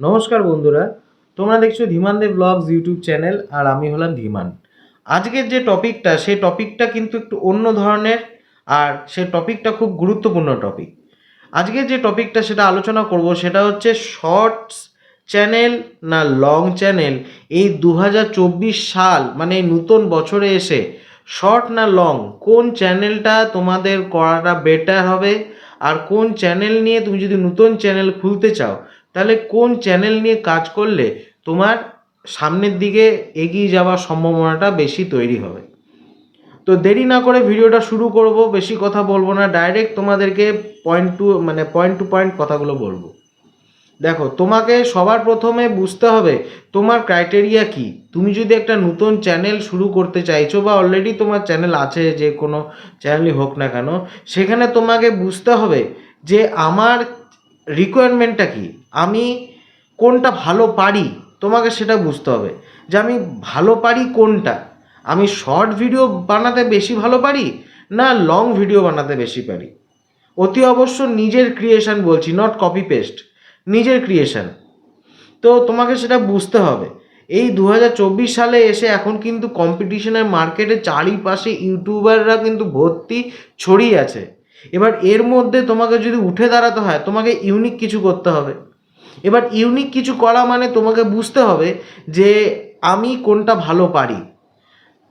নমস্কার বন্ধুরা, তোমরা দেখছ ধীমানদেব ব্লগস ইউটিউব চ্যানেল আর আমি হলাম ধীমান। আজকের যে টপিকটা, সেই টপিকটা কিন্তু একটু অন্য ধরনের আর সেই টপিকটা খুব গুরুত্বপূর্ণ টপিক। আজকের যে টপিকটা সেটা আলোচনা করব সেটা হচ্ছে শর্টস চ্যানেল না লং চ্যানেল। এই দু হাজার চব্বিশ সাল মানে এই নতুন বছরে এসে শর্ট না লং, কোন চ্যানেলটা তোমাদের করাটা বেটার হবে? আর কোন চ্যানেল নিয়ে তুমি যদি নতুন চ্যানেল খুলতে চাও তাহলে কোন চ্যানেল নিয়ে কাজ করলে তোমার সামনের দিকে এগিয়ে যাওয়ার সম্ভাবনাটা বেশি তৈরি হবে? তো দেরি না করে ভিডিওটা শুরু করব, বেশি কথা বলব না ডাইরেক্ট তোমাদেরকে পয়েন্ট টু মানে পয়েন্ট টু পয়েন্ট কথাগুলো বলব। দেখো, তোমাকে সবার প্রথমে বুঝতে হবে তোমার ক্রাইটেরিয়া কি। তুমি যদি একটা নতুন চ্যানেল শুরু করতে চাইছো বা অলরেডি তোমার চ্যানেল আছে, যে কোনো চ্যানেলই হোক না কেন, সেখানে তোমাকে বুঝতে হবে যে আমার রিকোয়ারমেন্টটা কি? আমি কোনটা ভালো পারি? তোমাকে সেটা বুঝতে হবে যে আমি ভালো পারি কোনটা? আমি শর্ট ভিডিও বানাতে বেশি ভালো পারি না লং ভিডিও বানাতে বেশি পারি? অতি অবশ্য নিজের ক্রিয়েশন বলছি নট কপি পেস্ট নিজের ক্রিয়েশন তো তোমাকে সেটা বুঝতে হবে। এই দু হাজার চব্বিশ সালে এসে এখন কিন্তু কম্পিটিশনের মার্কেটে চারিপাশে ইউটিউবাররা কিন্তু ভর্তি ছড়িয়ে আছে। এবার এর মধ্যে তোমাকে যদি উঠে দাঁড়াতে হয়, তোমাকে ইউনিক কিছু করতে হবে। এবার ইউনিক কিছু করা মানে তোমাকে বুঝতে হবে যে আমি কোনটা ভালো পারি।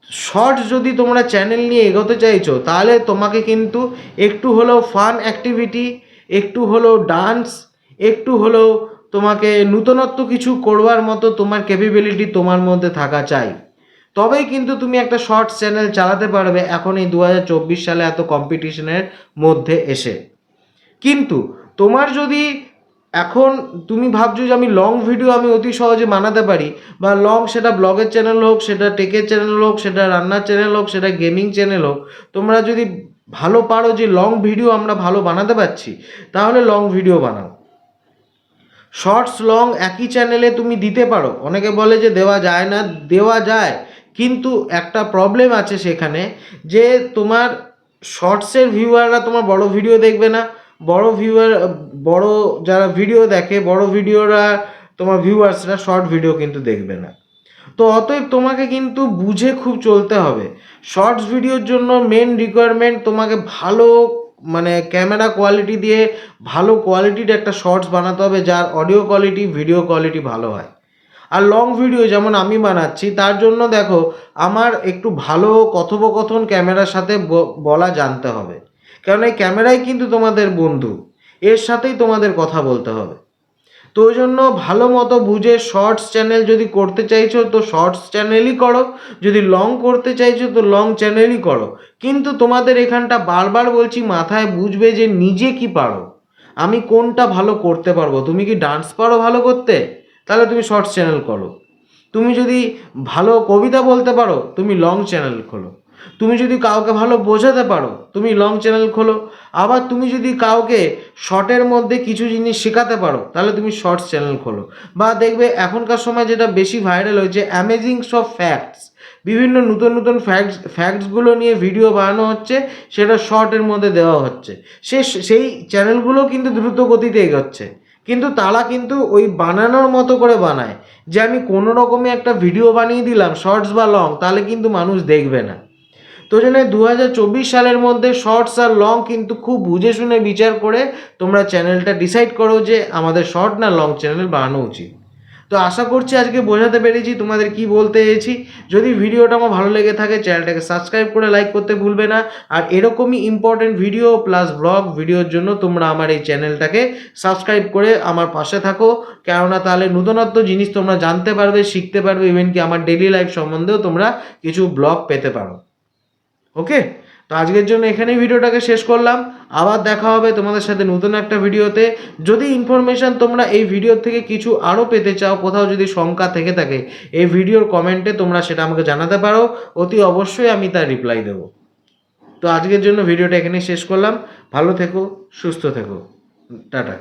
শর্টস যদি তোমরা চ্যানেল নিয়ে এগোতে চাইছো, তাহলে তোমাকে কিন্তু একটু হলেও ফান অ্যাক্টিভিটি একটু হলেও ডান্স একটু হলেও তোমাকে নূতনত্ব কিছু করবার মতো তোমার ক্যাপেবিলিটি তোমার মধ্যে থাকা চাই। তবেই কিন্তু তুমি একটা শর্টস চ্যানেল চালাতে পারবে এখন এই দু হাজার চব্বিশ সালে এত কম্পিটিশনের মধ্যে এসে। কিন্তু তোমার যদি এখন তুমি ভাবছ যে আমি লং ভিডিও আমি অতি সহজে বানাতে পারি বা লং সেটা ব্লগের চ্যানেল হোক, সেটা টেকের চ্যানেল হোক, সেটা রান্নার চ্যানেল হোক, সেটা গেমিং চ্যানেল হোক, তোমরা যদি ভালো পারো যে লং ভিডিও আমরা ভালো বানাতে পারছি, তাহলে লং ভিডিও বানাও। শর্টস লং একই চ্যানেলে তুমি দিতে পারো। অনেকে বলে যে দেওয়া যায় না, দেওয়া যায়। কিন্তু একটা প্রবলেম আছে সেখানে যে তোমার শর্টসের ভিউয়াররা তোমার বড় ভিডিও দেখবে না। বড় ভিউয়ার বড় যারা ভিডিও দেখে, বড় ভিডিওরা তোমার ভিউয়ার্সরা শর্ট ভিডিও কিন্তু দেখবে না। তো অতএব তোমাকে কিন্তু বুঝে খুব চলতে হবে। শর্টস ভিডিওর জন্য মেন রিকোয়ারমেন্ট তোমাকে ভালো মানে ক্যামেরা কোয়ালিটি দিয়ে ভালো কোয়ালিটির একটা শর্টস বানাতে হবে, যার অডিও কোয়ালিটি ভিডিও কোয়ালিটি ভালো হয়। আর লং ভিডিও যেমন আমি বানাচ্ছি, তার জন্য দেখো আমার একটু ভালো কথোপকথন ক্যামেরার সাথে বলা জানতে হবে। কারণ এই ক্যামেরাই কিন্তু তোমাদের বন্ধু, এর সাথেই তোমাদের কথা বলতে হবে। তো ওই জন্য ভালো মতো বুঝে শর্টস চ্যানেল যদি করতে চাইছো, তো শর্টস চ্যানেলই করো। যদি লং করতে চাইছো, তো লং চ্যানেলই করো। কিন্তু তোমাদের এখানটা বারবার বলছি, মাথায় বুঝবে যে নিজে কি পারো। আমি কোনটা ভালো করতে পারব? তুমি কি ডান্স পারো ভালো করতে? তাহলে তুমি শর্টস চ্যানেল করো তুমি যদি ভালো কবিতা বলতে পারো, তুমি লং চ্যানেল খোলো। তুমি যদি কাউকে ভালো বোঝাতে পারো, তুমি লং চ্যানেল খোলো। আবার তুমি যদি কাউকে শর্টের মধ্যে কিছু জিনিস শেখাতে পারো, তাহলে তুমি শর্টস চ্যানেল খোলো। বা দেখবে এখনকার সময় যেটা বেশি ভাইরাল হয়েছে অ্যামেজিং সব ফ্যাক্টস বিভিন্ন নতুন নতুন ফ্যাক্টস ফ্যাক্টসগুলো নিয়ে ভিডিও বানানো হচ্ছে, সেটা শর্টের মধ্যে দেওয়া হচ্ছে। সে, সেই চ্যানেলগুলো কিন্তু দ্রুত গতিতে এগোচ্ছে। কিন্তু তারা কিন্তু ওই বানানোর মতো করে বানায় যে আমি কোনো রকমে একটা ভিডিও বানিয়ে দিলাম শর্টস বা লং তাহলে কিন্তু মানুষ দেখবে না। তো জন্য দু সালের মধ্যে শর্টস আর লং কিন্তু খুব বুঝে শুনে বিচার করে তোমরা চ্যানেলটা ডিসাইড করো যে আমাদের শর্ট না লং চ্যানেল বানানো উচিত। তো আশা করছি আজকে বোঝাতে পেরেছি তোমাদের কি বলতে চেয়েছি। যদি ভিডিওটা আমার ভালো লেগে থাকে, চ্যানেলটাকে সাবস্ক্রাইব করে লাইক করতে ভুলবে না। আর এরকমই ইম্পর্টেন্ট ভিডিও প্লাস ব্লগ ভিডিওর জন্য তোমরা আমার এই চ্যানেলটাকে সাবস্ক্রাইব করে আমার পাশে থাকো। কেননা তাহলে নতুনত্ব জিনিস তোমরা জানতে পারবে, শিখতে পারবে ইভেন কি আমার ডেলি লাইফ সম্বন্ধেও তোমরা কিছু ব্লগ পেতে পারো। ওকে তো আজকের জন্য এখানেই ভিডিওটাকে শেষ করলাম। আবার দেখা হবে তোমাদের সাথে নতুন একটা ভিডিওতে। যদি ইনফরমেশান তোমরা এই ভিডিওর থেকে কিছু আরও পেতে চাও, কোথাও যদি শঙ্কা থেকে থাকে, এই ভিডিওর কমেন্টে তোমরা সেটা আমাকে জানাতে পারো। অতি অবশ্যই আমি তার রিপ্লাই দেবো। তো আজকের জন্য ভিডিওটা এখানেই শেষ করলাম। ভালো থেকো, সুস্থ থেকো। টাটা।